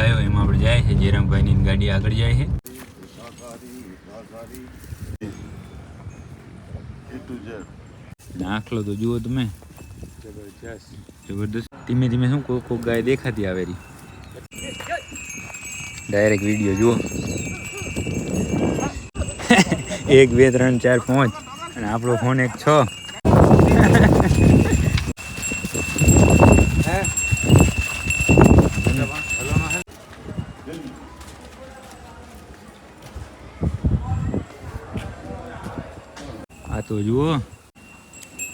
ગાયો, એમાં આપણે જાય છે, જયરામભાઈની ગાડી આગળ જાય છે. આખલો તો જુઓ તમે. જબરદસ્ત. ધીમે ધીમે શું કોક કોક ગાય દેખાતી આવે રહી ડાયરેક્ટ વીડિયો જુઓ. એક, બે, ત્રણ, ચાર, પાંચ. અને આપણો ફોન એક છ આ તો જુઓ.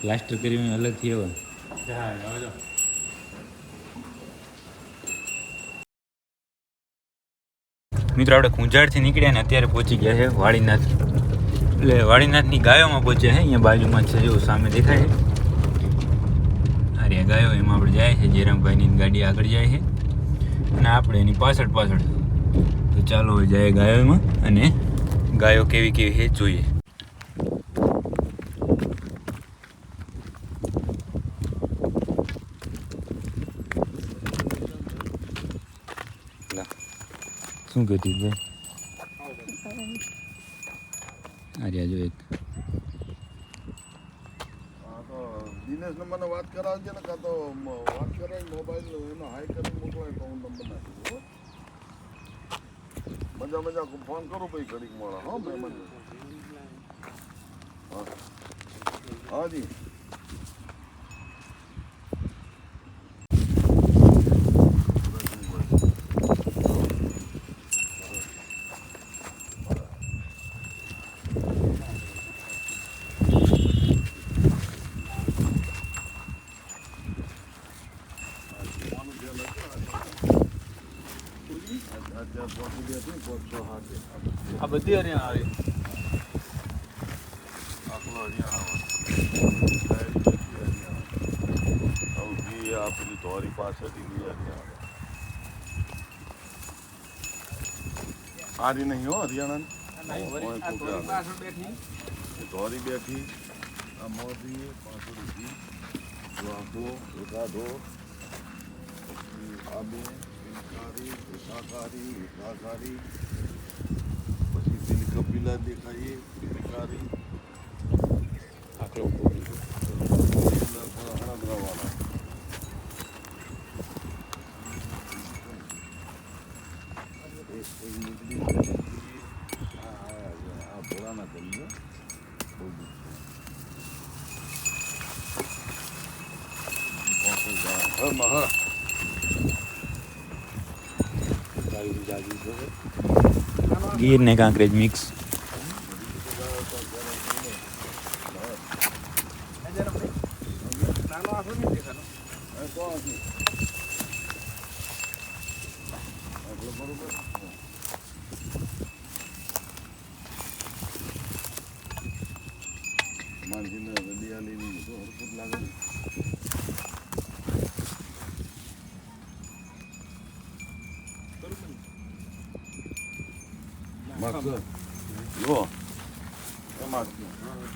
પ્લાસ્ટર કરી અલગથી આવે. મિત્રો, આપણે કુંજાડથી નીકળ્યા ને અત્યારે પહોંચી ગયા છે વાડીનાથ. એટલે વાડીનાથની ગાયોમાં પહોંચ્યા છે, અહીંયા બાજુમાં છે, જો સામે દેખાય છે. અરે, ગાયો એમાં આપણે જાય છે, જયરામભાઈની ગાડી આગળ જાય છે. અને આપણે એની પાછળ પાછળ. તો ચાલો જાય ગાયોમાં અને ગાયો કેવી કેવી છે, જોઈએ. શું કર્યું ભાઈ અરે જો એક. દિનેશને મને વાત કરાવજે ને કાં તો વાત કરાવી મોબાઈલ એનો હાઈ કરી મોકલાય તો હું મજા મજા ફોન કરું પછી ઘડીક મળે, હો, મહેમાન. હાજી અત્યારે પહોંચી ગયા છે પાંચ છ હાથે આ બધી હરિયાણા આવી. આખલો હરિયાણા આ પેલી ધોરી પાસેથી હરિયાણા સારી નહીં હો હરિયાણા ધોરી બેઠી. આ મોદી પાંસોડી જો આખો એકાદો આ બે. શાકાહારી શાકાહારી શાકાહારી પછી પેલી કપિલા દેખાઈએ શાકાહારી આખલો હળદરાવાળા એક એક નીકળી આ આ આ ભોળાના કરી બહુ હા મહા ગીર ને કાંકરેજ મિક્સ આખો નહીં દેખાનો એ તો હશે આટલો બરોબર માનજીને રડિયાલીની બધું હરકત લાગે ને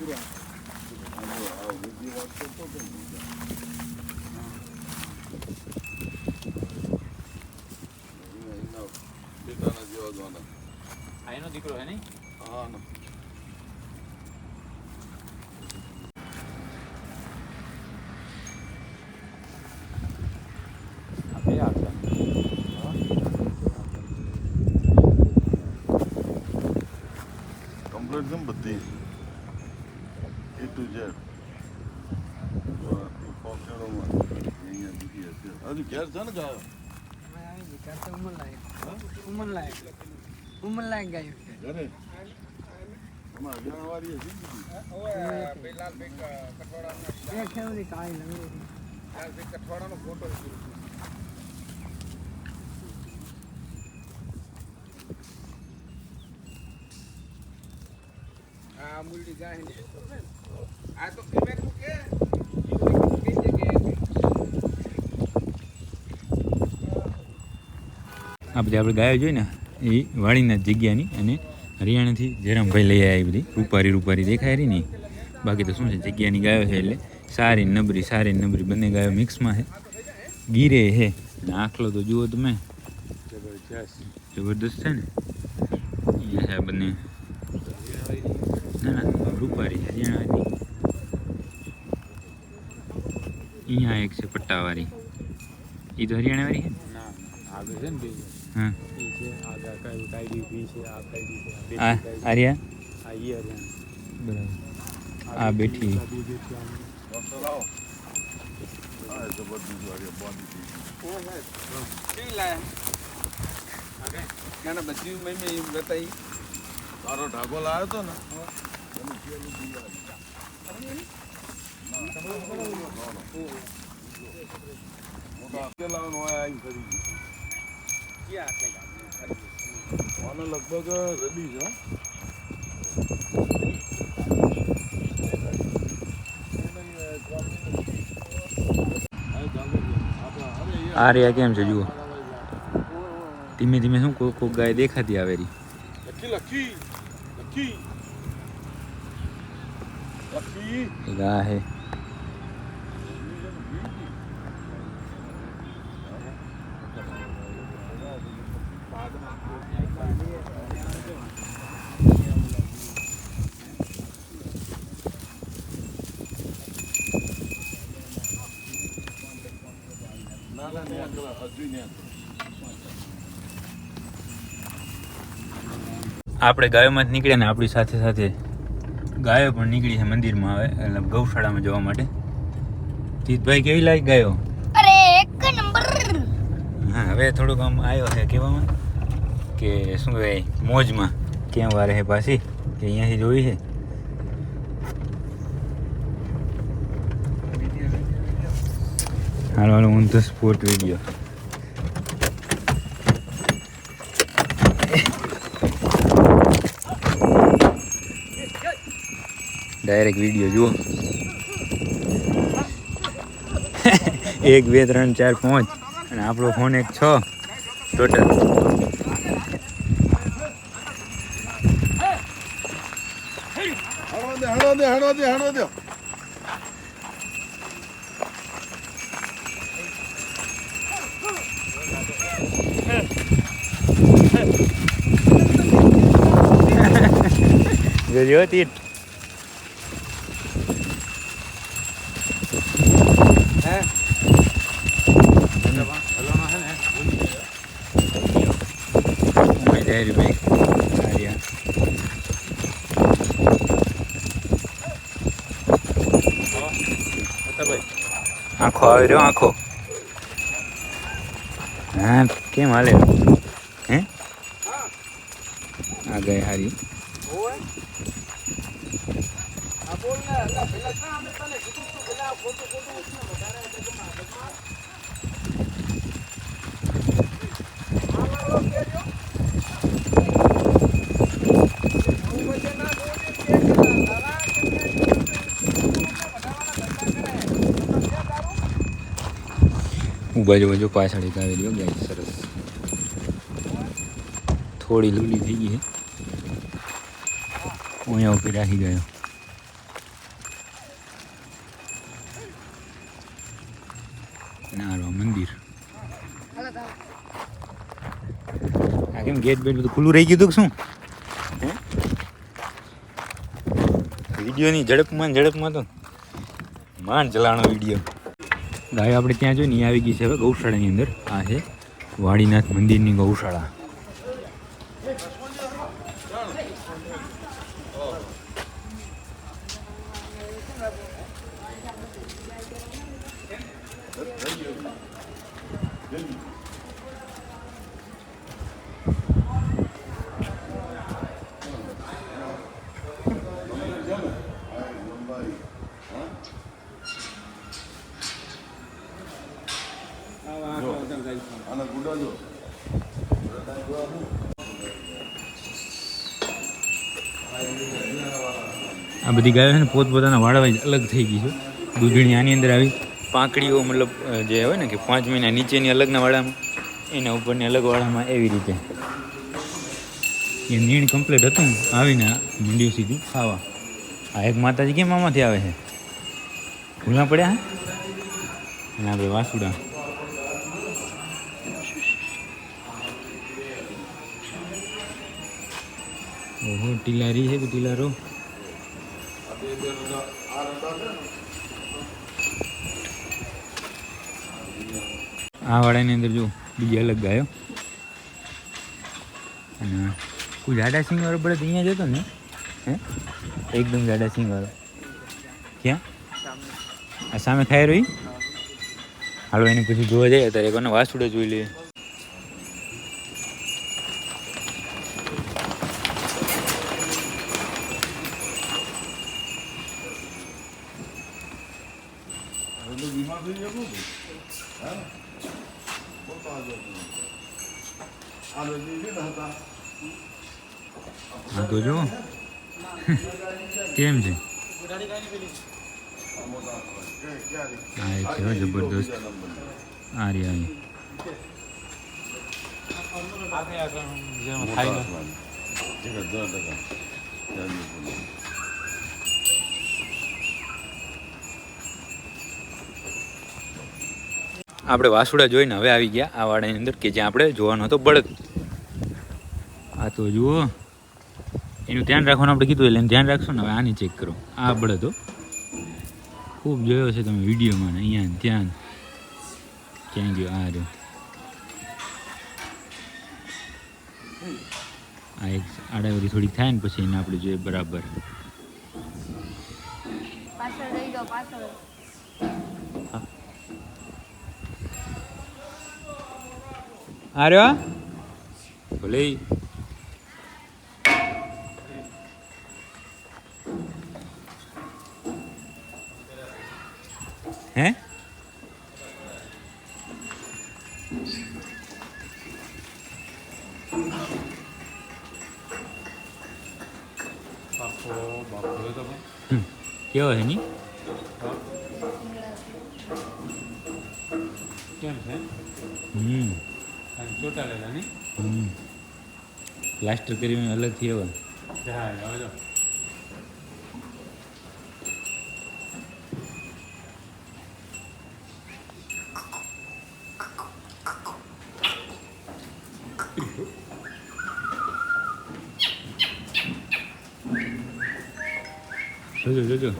મસ્ત જો એમાં આ વિધિ વાત કરતો હતો ને એના એના બેટાના જેવા જોવાના આ એનો દીકરો હે નહીં હા ના કમ્પ્લીટ છે ને બધી એ ટુ ઝેડ પોકેટોમાં અહીંયા દીધી હશે હજુ ઘેર છે ને ગાયો ઉમરલાયક ગાયું છે ઘરે એમાં હરિયાણા વાળી હશે ને દીદી લાલ બેગ એ છે ઓલી કાળી લંગડી લાલ બેગ કઠવાડાનો ફોટો આ મુરલી ગાય ને આ તો ફિમેલ મૂકે કઈ જગ્યાએ આ બધી આપણે ગાયો જોઈ ને એ વાડીના જગ્યાની અને હરિયાણાથી જયરામભાઈ લઈ આવ્યા એ બધી. રૂપારી રૂપારી દેખાય રહી ને બાકી તો શું છે, જગ્યાની ગાયો છે એટલે સારી નબરી સારી નબરી બંને ગાયો મિક્સમાં છે. ગીરે છે. આખલો તો જુઓ તમે. જબરદસ્ત છે ને. છે બંને. ના ના, રૂપારી હરિયાણાની અહીંયા એક છે પટ્ટાવાળી. એ તો હરિયાણાવાળી છે? ના? આગળ છે ને એ છે આગળ કઈ કાયડી બી છે આ કાયડી છે આ આર્યા આ ઈ હરિયાણા બરાબર આ બેઠી. આ બે બેઠી આમ. ડોક્ટર આવો હા જબરદસ્ત વાળી બોડી કેવી લાયા ના બધી મેં મેં બતાવી તારો ઢાકો લાવ્યો તો ને હોય કરી આને લગભગ રડી છે આ આર્યા કેમ છે જુઓ. ધીમે ધીમે શું કોક કોક ગાય દેખાતી આવે રહી લખી લખી લખી. લખી એક આ હે ના ના ન્યા કરો, હજુ ન્યા કરો. આપણે ગાયોમાં જ નીકળ્યા ને આપણી સાથે સાથે ગાયો પણ નીકળી છે મંદિરમાં આવે એટલે ગૌશાળામાં જવા માટે. તીતભાઈ કેવી લાગી ગાયો? અરે એક નંબર. હા હવે થોડુંક આમ આવ્યો છે કહેવામાં કે શું કહેવાય મોજમાં. ક્યાં વારે છે પાછી? કે અહીંયાથી જોઈ છે? હાલો હાલો હું તો સ્પોર્ટ વીડિયો ડાયરેક્ટ વીડિયો જુઓ એક બે ત્રણ ચાર પાંચ અને આપણો ફોન એક છ ટોટલ હણો દે હણો દે હણો દે હણો દે જોજો તીટ હે આવી ભાઈ આર્યા આખો આવી રહ્યો આખો હા કેમ હાલે હે આ ગઈ હારી આ બોલ ને એટલે પેલા ક્યાં અમે તને કીધું તું પેલા ખોટું ખોટું ઉઠને વધારે એટલે કે મારે માં. આ મારો કેજો. હું વચ્ચે ના બોલી કે કે લાલા કે કે વધારાના ધંધા કરે. તમે ક્યાં દારૂ? ઊભા જો જો પાછળ એક આવી રહ્યો ગાય સરસ. થોડી લૂલી થઈ ગઈ અહીંયા ઉપર રાખી ગયો. નારો મંદિર. આ કેમ ગેટ બેટ બધું ખુલ્લું રહી ગયું શું? વિડીયોની ઝડપમાં ઝડપમાં તો. માંડ ચલાણો વીડિયો ગાય આપણે ત્યાં જોઈ ને એ આવી ગઈ છે હવે ગૌશાળાની અંદર. આ છે વાડીનાથ મંદિરની ગૌશાળા. આ બધી ગાયો છે ને પોતપોતાના વાળવાઈ અલગ થઈ ગઈ છે. દૂધણી આની અંદર આવી. પાંકડીઓ મતલબ જે હોય ને કે પાંચ મહિના નીચેની અલગના વાડામાં એના ઉપરની અલગ વાડામાં એવી રીતે. એ નીણ કમ્પ્લીટ હતું આવીને મંડ્યું સીધું ખાવા. આ એક માતાજી કેમ આમાંથી આવે છે? ભૂલા પડ્યા અને આપણે વાસુડા. ઓહો ટીલારી છે કે ટીલારો આ વાળાની અંદર જો બીજી અલગ ગાયો. અને કોઈ જાડા સિંગ વાળો બળદ અહીંયા જતો ને? હે? એકદમ જાડા સિંગ વાળો ક્યાં? આ સામે ખાઈ રહી? હાલો, એને પછી જોવા જાય અત્યારે કોને વાસુડે જોઈ લઈએ એટલે બીમાર થઈ જતું હતું હે બોલતો આજે આ નદી છે ને હતા હા તો જો. કેમ છે? આ છે જબરદસ્ત. આ રી આવી આપણે વાસુડા જોઈને હવે આવી ગયા આ વાડાની અંદર કે જ્યાં આપણે જોવાનો હતો બળદ. આ તો જુઓ. એનું ધ્યાન રાખવાનું આપણે કીધું એટલે ધ્યાન રાખશો ને હવે આની ચેક કરો. આ બળદ ખૂબ જોયો છે તમે વિડીયોમાં ને અહીંયા ધ્યાન. ક્યાં ગયો? આ રહ્યો. આ એક આડાવરી થોડીક થાય ને પછી એને આપણે જોઈએ બરાબર. પાછળ રહી જાઓ, પાછળ. આ રહ્યો ભલે ઈ. હે હમ. કેવો છે ની કેમ છે હમ ચોટાડેલા નહીં? હમ. પ્લાસ્ટર કરીને અલગથી એવા હા જોજો જોજો.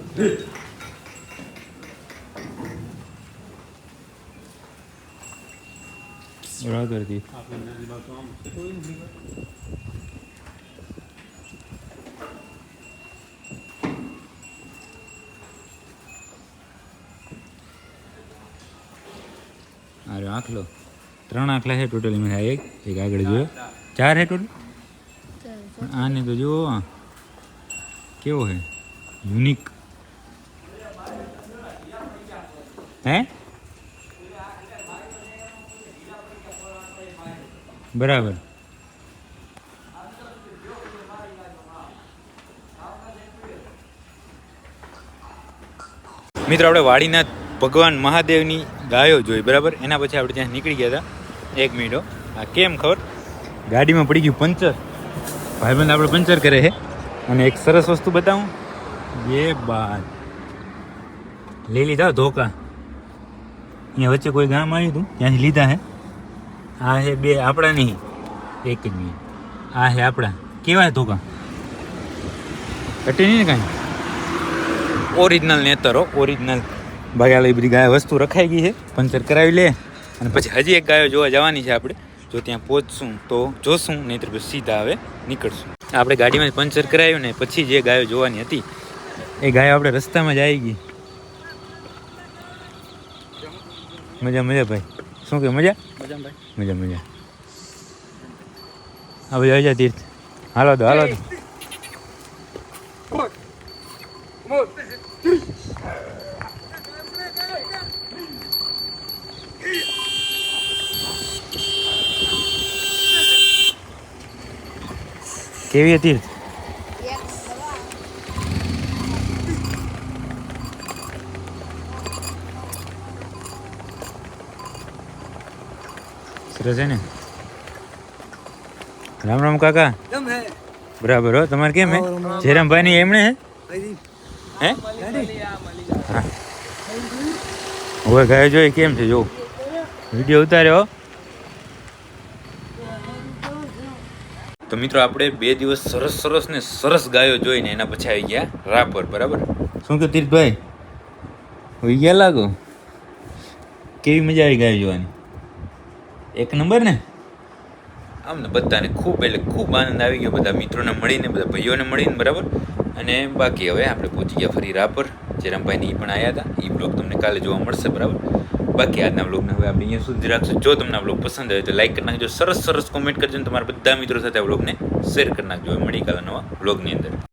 બરાબર હતી આપણે નાની બાજુ આમ છે તો એમ નહીં અરે આખલો ત્રણ આખલા છે ટોટલ એમાં થાય એક એક આગળ જોયો ચાર છે ટોટલ આને તો જુઓ આ. કેવો છે યુનિક હે બરાબર. મિત્રો, આપણે વાડીનાથ ભગવાન મહાદેવની ગાયો જોઈ, બરાબર? એના પછી આપણે ત્યાં નીકળી ગયા હતા. એક મિનિટો આ કેમ ખબર? ગાડીમાં પડી ગયું પંચર. ભાઈબંધ આપણે પંચર કરે છે. અને એક સરસ વસ્તુ બતાવું. બે બાદ. લઈ લીધા ધોકા. અહીંયા વચ્ચે કોઈ ગામ આવ્યું હતું? ત્યાંથી લીધા હે આ છે બે આપણા નહીં એક જ મિનિટ. આ છે આપણા. કેવા ધોકા? ઘટે નહીં કાંઈ? ઓરિજિનલ નેતરો ઓરિજિનલ ભાગ્યા બધી ગાય વસ્તુ રખાઈ ગઈ છે. પંચર કરાવી લે. અને પછી હજી એક ગાયો જોવા જવાની છે આપણે. જો ત્યાં પહોંચશું તો જોશું, નહીંતર પછી સીધા હવે નીકળશું. આપણે ગાડીમાં પંચર કરાવ્યું ને પછી જે ગાયો જોવાની હતી, એ ગાયો આપણે રસ્તામાં જ આવી ગઈ. મજા મજા ભાઈ. શું કે મજા મજામાં ભાઈ મજા મજા આ બધા આવી જા તીર્થ હાલો તો હાલો તો કેવી હતી તીર્થ સરસ છે ને. રામ રામ કાકા. બરાબર હો તમારે કેમ હે? જયરામભાઈ ની એમણે હે? હે? હવે ગાય જોઈ કેમ છે જો. વીડિયો ઉતાર્યો તો મિત્રો આપણે બે દિવસ સરસ સરસ ને સરસ ગાયો જોઈને એના પછી આવી ગયા રાપર બરાબર? શું કે તીર્થભાઈ? હોઈ ગયા લાગો? કેવી મજા આવી ગાયો જોવાની? એક નંબર ને? આમ ને બધાને ખૂબ, એટલે ખૂબ આનંદ આવી ગયો. બધા મિત્રોને મળીને, બધા ભાઈઓને મળીને, બરાબર? અને બાકી હવે આપણે પહોંચી ગયા ફરી રાપર. જયરામભાઈને એ પણ આવ્યા હતા. એ બ્લોગ તમને કાલે જોવા મળશે, બરાબર? બાકી આજના બ્લોગને હવે આપણે અહીંયા સુધી રાખશું. જો તમને આ બ્લોગ પસંદ આવે તો લાઈક કરી નાખજો. સરસ સરસ કોમેન્ટ કરજો અને તમારા બધા મિત્રો સાથે આ બ્લોગને શેર કરી નાખજો. મળી કાલે નવા બ્લોગની અંદર.